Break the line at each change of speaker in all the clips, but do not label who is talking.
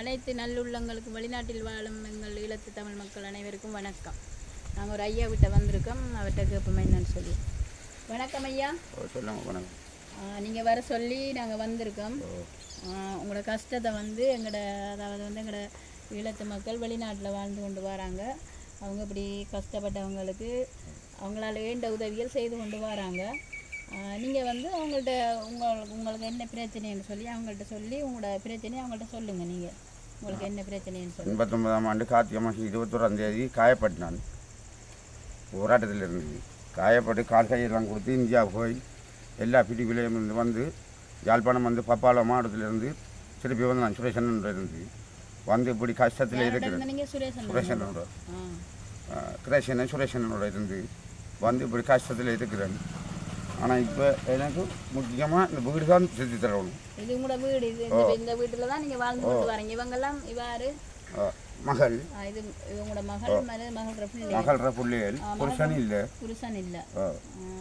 அனைத்து நல்லுள்ளங்களுக்கு வெளிநாட்டில் வாழும் எங்கள் ஈழத்து தமிழ் மக்கள் அனைவருக்கும் வணக்கம். நாங்கள் ஒரு ஐயா விட்ட வந்திருக்கோம். அவர்கிட்ட கேட்போமே என்னன்னு சொல்லி. வணக்கம் ஐயா.
சொல்லுங்க வணக்கம்.
நீங்கள் வர சொல்லி நாங்கள் வந்திருக்கோம். உங்களோட கஷ்டத்தை வந்து எங்களோட அதாவது வந்து எங்களோட ஈழத்து மக்கள் வெளிநாட்டில் வாழ்ந்து கொண்டு வராங்க. அவங்க இப்படி கஷ்டப்பட்டவங்களுக்கு அவங்களால வேண்ட உதவிகள் செய்து கொண்டு வராங்க. நீங்கள் வந்து அவங்கள்ட்ட உங்களுக்கு உங்களுக்கு என்ன பிரச்சனைன்னு சொல்லி அவங்கள்ட்ட சொல்லி உங்களோட பிரச்சனையை அவங்கள்ட்ட சொல்லுங்கள் நீங்கள் உங்களுக்கு என்ன பிரச்சனைன்னு சொல்லி.
எண்பத்தொன்பதாம் ஆண்டு கார்த்திகை மாதம் இருபத்தோராம் தேதி காயப்பட்டினான் போராட்டத்தில் இருந்து காயப்பட்டு கால் கையெல்லாம் கொடுத்து இந்தியா போய் எல்லா பிரிவிலையும் இருந்து வந்து யாழ்ப்பாணம் வந்து பப்பாள மாவட்டத்திலிருந்து திருப்பி வந்து நான் சுரேஷன் இருந்து வந்து இப்படி கஷ்டத்தில் இருக்கிறேன். சுரேஷனோட கிரேஷன் சுரேஷனோட இருந்து வந்து இப்படி கஷ்டத்தில் இருக்கிறேன். ஆனால் இப்போ எனக்கு முக்கியமாக இந்த வீடு தான் செஞ்சு தரணும்.
இது உங்களோட வீடு இது இந்த- வீட்டில் தான் நீங்கள் வாழ்ந்து கொண்டு வரீங்க. இவங்கெல்லாம் இவ்வாறு
ஆ, மகள்.
இது உங்களோட மகள் மறு மகளோட பிள்ளை
மகள்ற பிள்ளைகள். புருஷன் இல்லை.
புருஷன் இல்லை.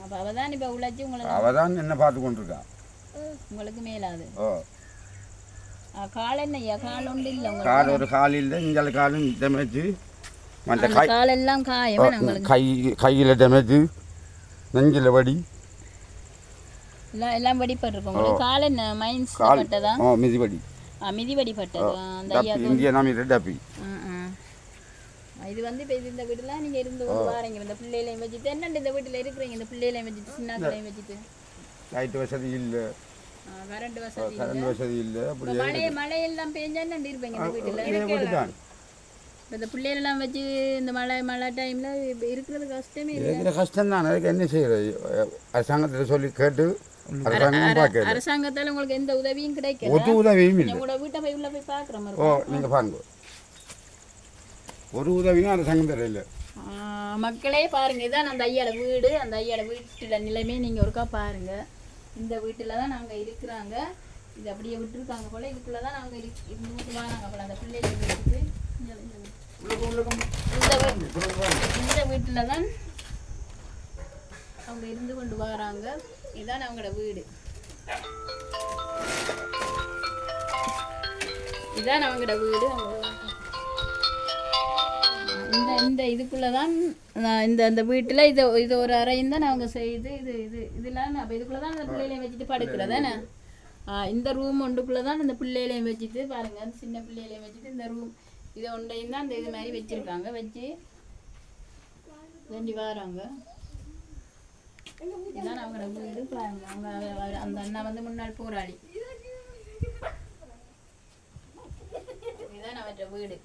அப்போ அவள் தான் இப்போ உழைச்சி உங்களை
அவ தான் என்ன பார்த்து கொண்டிருக்கா?
உங்களுக்கு மேலாது.
ஓ
கால் என்ன ஐயா? கால் ஒன்று இல்லை உங்களுக்கு.
கால் ஒரு காலில் இங்கே காலும் டேமேஜ். மற்ற
அந்த
கை
கால் எல்லாம் காயம் உங்களுக்கு
கை கையில் டேமேஜ். நெஞ்சில் வடி
எல்லாம் எல்லாம் வெடிப்பட்டிருக்கும் உங்களுக்கு கால் என்ன? மைன்ஸ் பட்டதா?
ஓ மிதிவடி.
ஆ, மிதி வெடிப்பட்டது ஆ, அந்த ஐயா
இந்திய நாமி
ம், ம். இது வந்து இப்போ இந்த வீட்டுலாம் நீங்கள் இருந்து வாரீங்க. இந்த பிள்ளைகளையும் வச்சுட்டு என்னண்டு இந்த வீட்டில் இருக்கிறீங்க? இந்த பிள்ளைகளையும் வச்சுட்டு சின்னாக்களையும் வச்சுட்டு?
லைட் வசதி இல்லை.
கரண்ட் வசதி
கரண்ட் வசதி இல்லை. அப்படி
மழை மழையெல்லாம் பெஞ்சா என்னண்டு இருப்பீங்க இந்த வீட்டில்?
இதே
இந்த பிள்ளைகளெல்லாம் வச்சு இந்த மழை மழை டைமில் இருக்கிறது கஷ்டமே இல்லை.
இருக்கிற கஷ்டம் தான் அதுக்கு என்ன செய்யறது? அரசாங்கத்தில் சொல்லி கேட்டு
அரசாங்கத்தால் உங்களுக்கு எந்த உதவியும் கிடைக்கல
ஒரு உதவியும் இல்லை
உங்களோட வீட்டை போய் உள்ள போய் பார்க்குற மாதிரி
ஓ நீங்கள் பாருங்க ஒரு உதவியும் அரசாங்கம் தரையில்
மக்களே பாருங்க இதான் அந்த ஐயாட வீடு அந்த ஐயாட வீட்டுல நிலைமை நீங்க ஒருக்கா பாருங்க இந்த வீட்டுல தான் நாங்க இருக்கிறாங்க இது அப்படியே விட்டுருக்காங்க போல இதுக்குள்ள தான் நாங்க இரு- இருந்து வராங்க போல அந்த பிள்ளைகளை வீட்டுக்கு இந்த வீட்டுல தான் அவங்க இருந்து கொண்டு வராங்க இதுதான் அவங்களோட வீடு. இதான் அவங்களோட வீடு. இந்த இந்த இதுக்குள்ளே தான் நான் இந்த அந்த வீட்டில் இது இது ஒரு அறையும் தான் அவங்க செய்து இது இது இதெல்லாம் அப்போ இதுக்குள்ளே தான் அந்த பிள்ளைகளையும் வச்சுட்டு படுக்கிறதானே இந்த ரூம் ஒன்றுக்குள்ளே தான் இந்த பிள்ளைகளையும் வச்சுட்டு பாருங்க அந்த சின்ன பிள்ளைகளையும் வச்சுட்டு இந்த ரூம் இதை ஒன்றையும் தான் அந்த இது மாதிரி வச்சுருக்காங்க. வச்சு வேண்டி வராங்க. இதுதான் அவங்களோட வீடு அவங்க அந்த அண்ணா வந்து முன்னாள் போராளி. இதுதான் அவற்ற வீடு.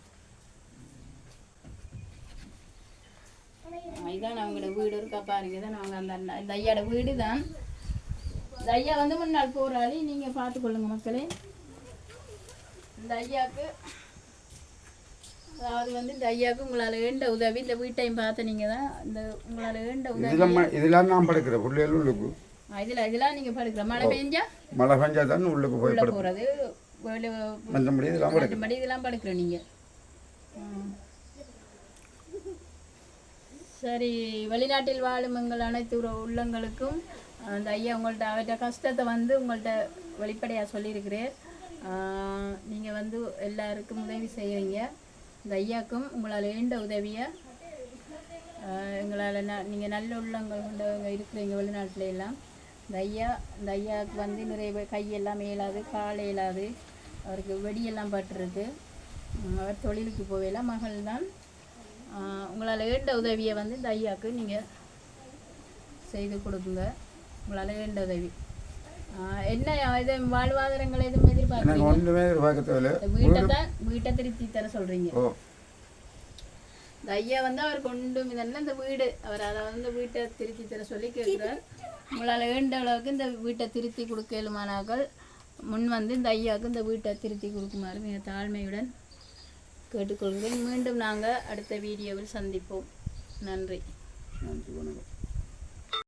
இதான் அவங்களோட வீடு இருக்கா பாருங்க. இதான் அவங்க அந்த அண்ணா இந்த ஐயாட வீடு தான் இந்த ஐயா வந்து முன்னாள் போராளி. நீங்க பார்த்துக்கொள்ளுங்க மக்களே. இந்த ஐயாவுக்கு அதாவது வந்து இந்த ஐயாவுக்கு உங்களால் வேண்ட உதவி? இந்த வீட்டையும் பார்த்து நீங்கள் தான் இந்த உங்களால் வேண்ட உதவி?
இதெல்லாம் இதெல்லாம் நான் படுக்கிற பிள்ளைகளும் உள்ளுக்கு.
ஆ, இதுல இதெல்லாம் நீங்கள் படுக்கிற? மழை பெஞ்சா?
மழை பெஞ்சா தான் உள்ளுக்கு போய்
போகிறது
மற்றபடி இதெல்லாம்
மற்றபடி இதெல்லாம் படுக்கிற நீங்கள் சரி வெளிநாட்டில் வாழும் எங்கள் அனைத்து உள்ளங்களுக்கும் அந்த ஐயா உங்கள்ட்ட அவர்கிட்ட கஷ்டத்தை வந்து உங்கள்கிட்ட வெளிப்படையாக சொல்லியிருக்கிறேன். நீங்கள் வந்து எல்லாருக்கும் உதவி செய்கிறீங்க இந்த ஐயாக்கும் உங்களால் ஏண்ட உதவியை எங்களால் ந நீங்கள் நல்ல உள்ளங்கள் கொண்டவங்க இருக்கிறீங்க வெளிநாட்டில எல்லாம். இந்த ஐயா இந்த ஐயாவுக்கு வந்து நிறைய பேர் கையெல்லாம் இயலாது கால் இயலாது அவருக்கு வெடியெல்லாம் பட்டுருக்கு. அவர் தொழிலுக்கு போகல மகள் தான். உங்களால் ஏண்ட உதவியை வந்து இந்த ஐயாவுக்கு நீங்கள் செய்து கொடுக்குங்க உங்களால் ஏண்ட உதவி. என்ன இது வாழ்வாதாரங்கள் எதுவும்
எனக்கு ஒன்றுமே எதிர்பார்க்க தேவையில்ல
இந்த வீட்டை தான் வீட்டை திருத்தி தர சொல்கிறீங்க
ஓ
இந்த ஐயா வந்து அவர் கொண்டு இதெல்லாம் இந்த வீடு அவர் அதை வந்து வீட்டை திருத்தி தர சொல்லி கேட்குறார் உங்களால் வேண்ட அளவுக்கு இந்த வீட்டை திருத்தி கொடுக்கலுமானாக்கள் முன் வந்து இந்த ஐயாவுக்கு இந்த வீட்டை திருத்தி கொடுக்குமாறு மிக தாழ்மையுடன் கேட்டுக்கொள்கிறேன் மீண்டும் நாங்கள் அடுத்த வீடியோவில் சந்திப்போம் நன்றி
நன்றி வணக்கம்